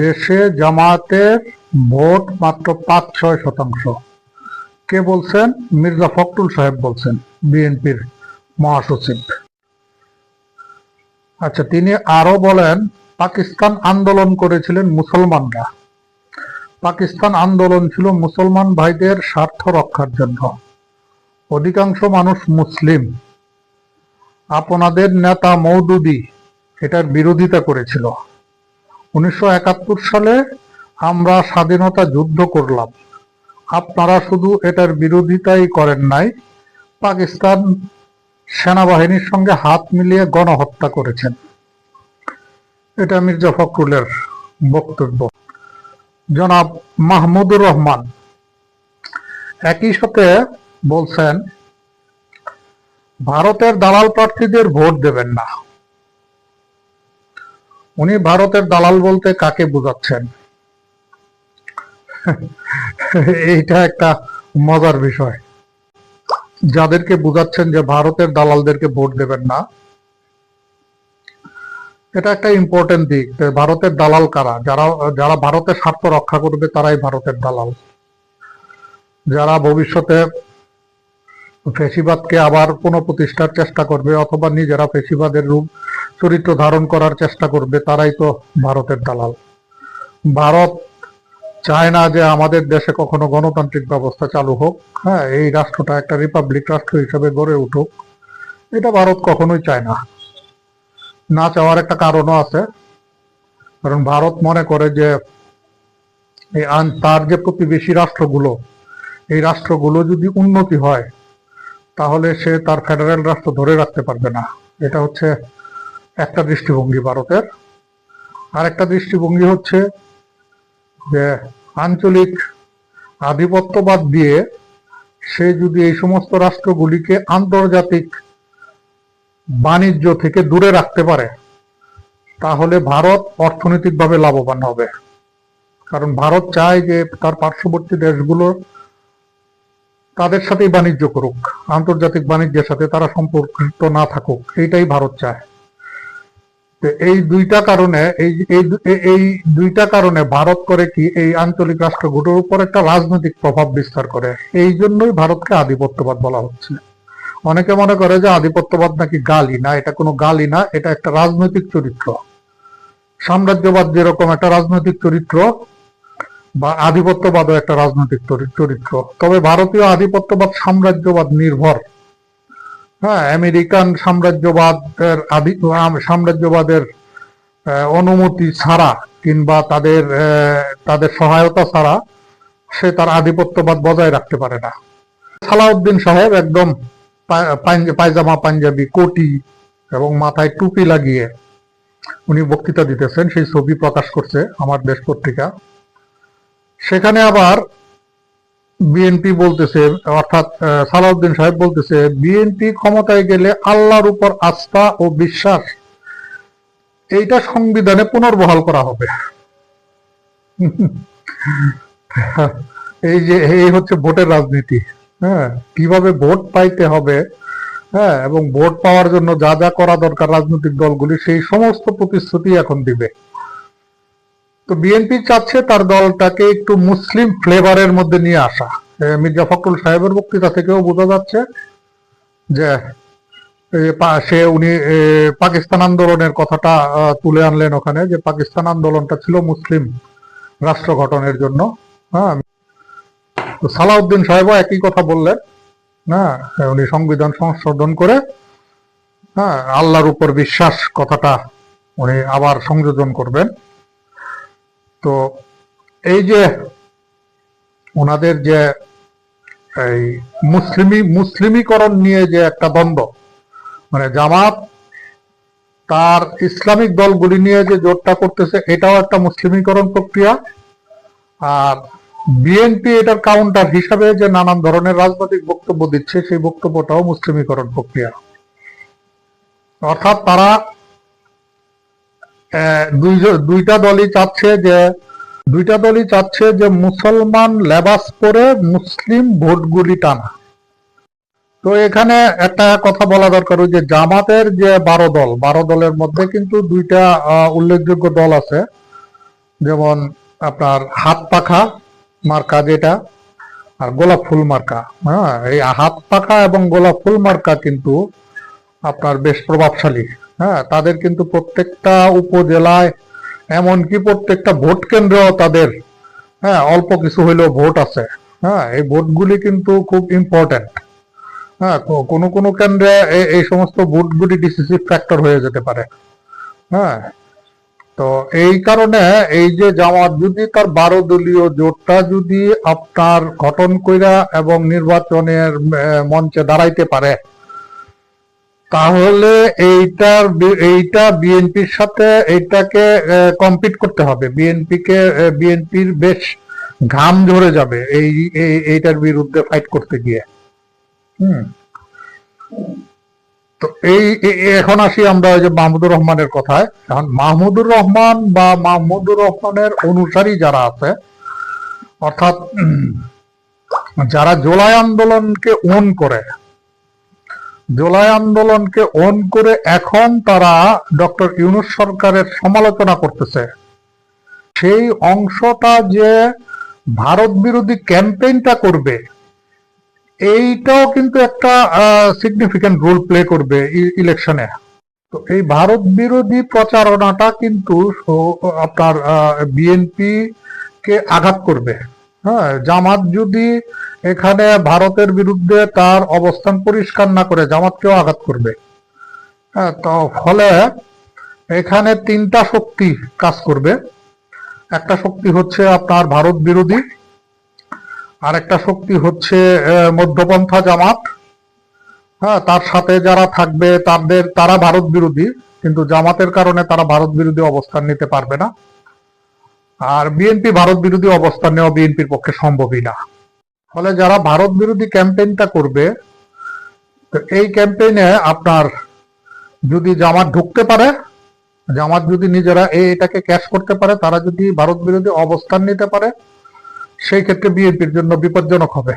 দেশে জামাতের ভোট মাত্র পাঁচ, ছয় শতাংশ। কে বলছেন? মির্জা ফখরুল সাহেব বলছেন, বিএনপির মহাসচিব। আচ্ছা তিনি আরও বলেন, পাকিস্তান আন্দোলন করেছিলেন মুসলমানরা। পাকিস্তান আন্দোলন ছিল মুসলমান ভাইদের স্বার্থ রক্ষার জন্য। অধিকাংশ মানুষ মুসলিম। আপনাদের নেতা মৌদুদি এটার বিরোধিতা করেছিল। উনিশশো একাত্তর সালে আমরা স্বাধীনতা যুদ্ধ করলাম। আপনারা শুধু এটার বিরোধিতাই করেন নাই, পাকিস্তান সেনাবাহিনীর সঙ্গে হাত মিলিয়ে গণহত্যা করেছেন। এটা মির্জা ফখরুলের বক্তব্য। জনাব মাহমুদুর রহমান, একই সাথে বলছেন, ভারতের দালাল প্রার্থীদের ভোট দেবেন না। উনি ভারতের দালাল বলতে কাকে বোঝাচ্ছেন? এইটা একটা মজার বিষয়। যাদেরকে বোঝাচ্ছেন যে ভারতের দালালদেরকে ভোট দেবেন না, এটা একটা ইম্পর্টেন্ট দিক ভারতের দালাল কারা? যারা যারা ভারতের স্বার্থ রক্ষা করবে তারাই ভারতের দালাল। যারা ভবিষ্যতে ফেসিবাদকে আবার পুনঃপ্রতিষ্ঠার চেষ্টা করবে অথবা নিজেরা ফেসিবাদের রূপ চরিত্র ধারণ করার চেষ্টা করবে, তারাই তো ভারতের দালাল। ভারত চায় না যে আমাদের দেশে কখনো গণতান্ত্রিক ব্যবস্থা চালু হোক। হ্যাঁ এই রাষ্ট্রটা একটা রিপাবলিক রাষ্ট্র হিসেবে গড়ে উঠুক, এটা ভারত কখনোই চায় না। না চাওয়ার একটা কারণও আছে, কারণ ভারত মনে করে যে তার যে প্রতিবেশী রাষ্ট্রগুলো, এই রাষ্ট্রগুলো যদি উন্নতি হয়, তাহলে সে তার ফেডারেল রাষ্ট্র ধরে রাখতে পারবে না। এটা হচ্ছে একটা দৃষ্টিভঙ্গি ভারতের। আর একটা দৃষ্টিভঙ্গি হচ্ছে যে আঞ্চলিক আধিপত্যবাদ দিয়ে সে যদি এই সমস্ত রাষ্ট্রগুলিকে আন্তর্জাতিক বাণিজ্য থেকে দূরে রাখতে পারে, তাহলে ভারত অর্থনৈতিকভাবে লাভবান হবে। কারণ ভারত চায় যে তার পার্শ্ববর্তী দেশগুলো তাদের সাথেই বাণিজ্য করুক, আন্তর্জাতিক বাণিজ্যের সাথে তারা সম্পর্কিত না থাকুক, এইটাই ভারত চায়। এই দুইটা কারণে এই এই দুইটা কারণে ভারত করে কি এই আঞ্চলিক রাষ্ট্রগুলোর উপর একটা রাজনৈতিক প্রভাব বিস্তার করে। এই জন্যই ভারতকে আধিপত্যবাদ বলা হচ্ছে। অনেকে মনে করে যে আধিপত্যবাদ নাকি গালি। না, এটা কোনো গালি না, এটা একটা রাজনৈতিক চরিত্র। সাম্রাজ্যবাদ যেরকম একটা রাজনৈতিক চরিত্র, বা আধিপত্যবাদও একটা রাজনৈতিক চরি- চরিত্র। তবে ভারতীয় আধিপত্যবাদ সাম্রাজ্যবাদ নির্ভর। হ্যাঁ আমেরিকান সাম্রাজ্যবাদের সাম্রাজ্যবাদের অনুমতি ছাড়া কিংবা তাদের তাদের সহায়তা ছাড়া সে তার আধিপত্যবাদ বজায় রাখতে পারে না। সালাউদ্দিন সাহেব একদম পায়জামা, পাঞ্জাবি, কোটি এবং মাথায় টুপি লাগিয়ে উনি বক্তৃতা দিতেছেন, সেই ছবি প্রকাশ করছে আমার দেশ পত্রিকা। সেখানে আবার বিএনপি বলতেছে, অর্থাৎ সালাউদ্দিন সাহেব বলতেছে বিএনপি ক্ষমতায় গেলে আল্লাহর উপর আস্থা ও বিশ্বাস, এইটা সংবিধানে পুনর্বহাল করা হবে। এই যে, এই হচ্ছে ভোটের রাজনীতি হ্যাঁ? কীভাবে ভোট পাইতে হবে হ্যাঁ? এবং ভোট পাওয়ার জন্য যা যা করা দরকার রাজনৈতিক দলগুলি, সেই সমস্ত প্রতিশ্রুতি এখন দিবে। তো বিএনপি চাচ্ছে তার দলটাকে একটু মুসলিম ফ্লেভারের মধ্যে নিয়ে আসা। মির্জা ফখরুল সাহেবের বক্তৃতা থেকেও বোঝা যাচ্ছে যে সে, উনি পাকিস্তান আন্দোলনের কথাটা তুলে আনলেন ওখানে যে পাকিস্তান আন্দোলনটা ছিল মুসলিম রাষ্ট্র গঠনের জন্য। হ্যাঁ সালাউদ্দিন সাহেবও একই কথা বললেন। হ্যাঁ উনি সংবিধান সংশোধন করে হ্যাঁ আল্লাহর উপর বিশ্বাস কথাটা উনি আবার সংযোজন করবেন। তো এই যে ওনাদের যে এই মুসলিমি, মুসলিমীকরণ নিয়ে যে একটা দ্বন্দ্ব মানে জামাত তার ইসলামিক দলগুলি নিয়ে যে জোটটা করতেছে, এটাও একটা মুসলিমীকরণ প্রক্রিয়া। আর বিএনপি এটার কাউন্টার হিসাবে যে নানান ধরনের রাজনৈতিক বক্তব্য দিচ্ছে, সেই বক্তব্যটাও মুসলিমীকরণ প্রক্রিয়া। অর্থাৎ তারা দুইটা দলই চাচ্ছে যে, দুইটা দলই চাচ্ছে যে মুসলমান লেবাস পরে মুসলিম ভোটগুলি টানা। তো এখানে একটা কথা বলা দরকার যে জামাতের যে বারো দল, বারো দলের মধ্যে কিন্তু দুইটা উল্লেখযোগ্য দল আছে। যেমন আপনার হাত পাখা মার্কা যেটা, আর গোলাপ ফুল মার্কা। হ্যাঁ এই হাত পাখা এবং গোলাপ ফুল মার্কা কিন্তু আপনার বেশ প্রভাবশালী। হ্যাঁ তাদের কিন্তু প্রত্যেকটা উপজেলায়, এমনকি প্রত্যেকটা ভোট কেন্দ্রেও তাদের হ্যাঁ অল্প কিছু হইলেও ভোট আছে। হ্যাঁ এই ভোটগুলি কিন্তু খুব ইম্পর্টেন্ট হ্যাঁ কোনো কোনো কেন্দ্রে এই সমস্ত ভোটগুলি ডিসিসিভ ফ্যাক্টর হয়ে যেতে পারে। হ্যাঁ তো এই কারণে এই যে জামাত যদি তার বারো দলীয় জোটটা যদি আপনার গঠন কইরা এবং নির্বাচনের মঞ্চে দাঁড়াইতে পারে তাহলে এইটার এইটা বিএনপির সাথে এইটাকে কম্পিট করতে হবে। বিএনপি কে বিএনপির বেশ ঘাম ঝরে যাবে এই এই- এইটার বিরুদ্ধে ফাইট করতে গিয়ে। হুম। তো এই এখন আসি আমরা ওই যে মাহমুদুর রহমানের কথায়। এখন মাহমুদুর রহমান বা মাহমুদুর রহমানের অনুসারী যারা আছে, অর্থাৎ যারা জুলাই আন্দোলনকে ওন করে জুলাই আন্দোলনকে অন করে এখন তারা ডক্টর ইউনুস সরকারের সমালোচনা করতেছে। সেই অংশটা যে ভারত বিরোধী ক্যাম্পেইনটা করবে, এইটাও কিন্তু একটা সিগনিফিক্যান্ট রোল প্লে করবে ইলেকশনে তো এই ভারত বিরোধী প্রচারণাটা কিন্তু আপনার বিএনপি কে আঘাত করবে। হ্যাঁ জামাত যদি এখানে ভারতের বিরুদ্ধে তার অবস্থান পরিষ্কার না করে, জামাতকেও আঘাত করবে। হ্যাঁ ফলে এখানে তিনটা শক্তি কাজ করবে। একটা শক্তি হচ্ছে আপনার ভারত বিরোধী আর একটা শক্তি হচ্ছে মধ্যপন্থা জামাত। হ্যাঁ তার সাথে যারা থাকবে, তাদের, তারা ভারত বিরোধী, কিন্তু জামাতের কারণে তারা ভারত বিরোধী অবস্থান নিতে পারবে না। আর বিএনপি ভারত বিরোধী অবস্থান নেওয়া বিএনপির পক্ষে সম্ভবই না। ফলে যারা ভারত বিরোধী ক্যাম্পেইনটা করবে, তো এই ক্যাম্পেইনে আপনার যদি জামাত ঢুকতে পারে, জামাত যদি নিজেরা এটাকে ক্যাশ করতে পারে, তারা যদি ভারত বিরোধী অবস্থান নিতে পারে, সেই ক্ষেত্রে বিএনপির জন্য বিপজ্জনক হবে।